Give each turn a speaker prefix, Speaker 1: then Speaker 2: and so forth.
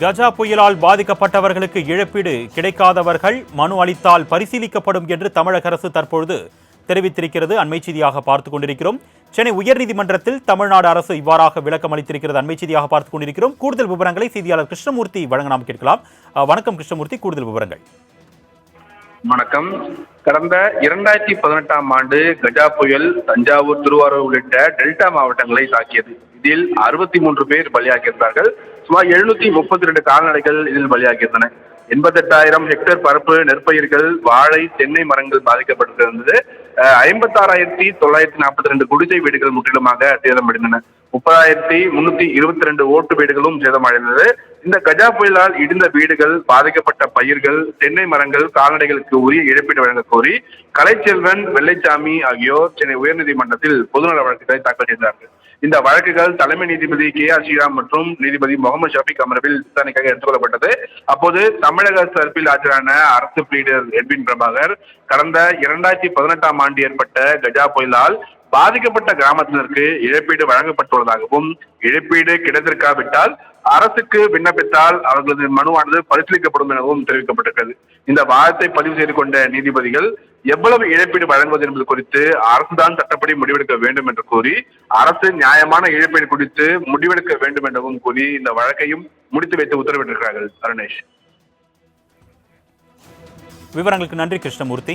Speaker 1: கஜா புயலால் பாதிக்கப்பட்டவர்களுக்கு இழப்பீடு கிடைக்காதவர்கள் மனு அளித்தால் பரிசீலிக்கப்படும் என்று தமிழக அரசு தற்பொழுது தெரிவித்திருக்கிறது. அண்மை செய்தியாக பார்த்துக் கொண்டிருக்கிறோம். சென்னை உயர்நீதிமன்றத்தில் தமிழ்நாடு அரசு இவ்வாறாக விளக்கம் அளித்திருக்கிறது. அண்மை செய்தியாக பார்த்துக் கொண்டிருக்கிறோம். கூடுதல் விவரங்களை செய்தியாளர் கிருஷ்ணமூர்த்தி வழங்க நாம் கேட்கலாம். வணக்கம் கிருஷ்ணமூர்த்தி. கூடுதல் விவரங்கள்.
Speaker 2: வணக்கம். கடந்த இரண்டாயிரத்தி பதினெட்டாம் ஆண்டு கஜா புயல் தஞ்சாவூர் திருவாரூர் உள்ளிட்ட டெல்டா மாவட்டங்களை தாக்கியது. இதில் அறுபத்தி மூன்று பேர் பலியாகியிருந்தார்கள் சுமார் எழுநூத்தி முப்பத்தி ரெண்டு கால்நடைகள் இதில் பலியாகியிருந்தன எண்பத்தெட்டாயிரம் ஹெக்டேர் பரப்பு நெற்பயிர்கள் வாழை தென்னை மரங்கள் பாதிக்கப்பட்டிருந்தது. ஐம்பத்தாறாயிரத்தி தொள்ளாயிரத்தி நாற்பத்தி ரெண்டு குடிசை வீடுகள் முற்றிலுமாக சேதமடைந்தன. முப்பதாயிரத்தி முன்னூத்தி இருபத்தி ரெண்டு ஓட்டு வீடுகளும் சேதமடைந்தது. இந்த கஜா புயலால் இடிந்த வீடுகள் பாதிக்கப்பட்ட பயிர்கள் தென்னை மரங்கள் கால்நடைகளுக்கு உரிய இழப்பீடு வழங்க கோரி கலைச்செல்வன் வெள்ளைச்சாமி ஆகியோர் சென்னை உயர்நீதிமன்றத்தில் பொதுநல வழக்குகளை தாக்கல் செய்தார்கள். இந்த வழக்குகள் தலைமை நீதிபதி கே ஆர் ஸ்ரீராம் மற்றும் நீதிபதி முகமது ஷாபிக் அமர்வில் விசாரணைக்காக எடுத்துக்கொள்ளப்பட்டது அப்போது தமிழக தரப்பில் ஆஜரான அரசு பீடர் எட்வின் பிரபாகர் கடந்த இரண்டாயிரத்தி பதினெட்டாம் ஆண்டு ஏற்பட்ட கஜா புயலால் பாதிக்கப்பட்ட கிராமத்தினருக்கு இழப்பீடு வழங்கப்பட்டுள்ளதாகவும் இழப்பீடு கிடைத்திருக்காவிட்டால் அரசுக்கு விண்ணப்பித்தால் அவர்களது மனுவானது பரிசீலிக்கப்படும் எனவும் தெரிவிக்கப்பட்டிருக்கிறது. இந்த வாதத்தை பதிவு செய்து கொண்ட நீதிபதிகள் எவ்வளவு இழப்பீடு வழங்குவது என்பது குறித்து அரசுதான் சட்டப்படி முடிவெடுக்க வேண்டும் என்று கூறி அரசு நியாயமான இழப்பீடு குறித்து முடிவெடுக்க வேண்டும் எனவும் கூறி இந்த வழக்கையும் முடித்து வைத்து உத்தரவிட்டிருக்கிறார்கள். அருணேஷ்.
Speaker 1: விவரங்களுக்கு நன்றி கிருஷ்ணமூர்த்தி.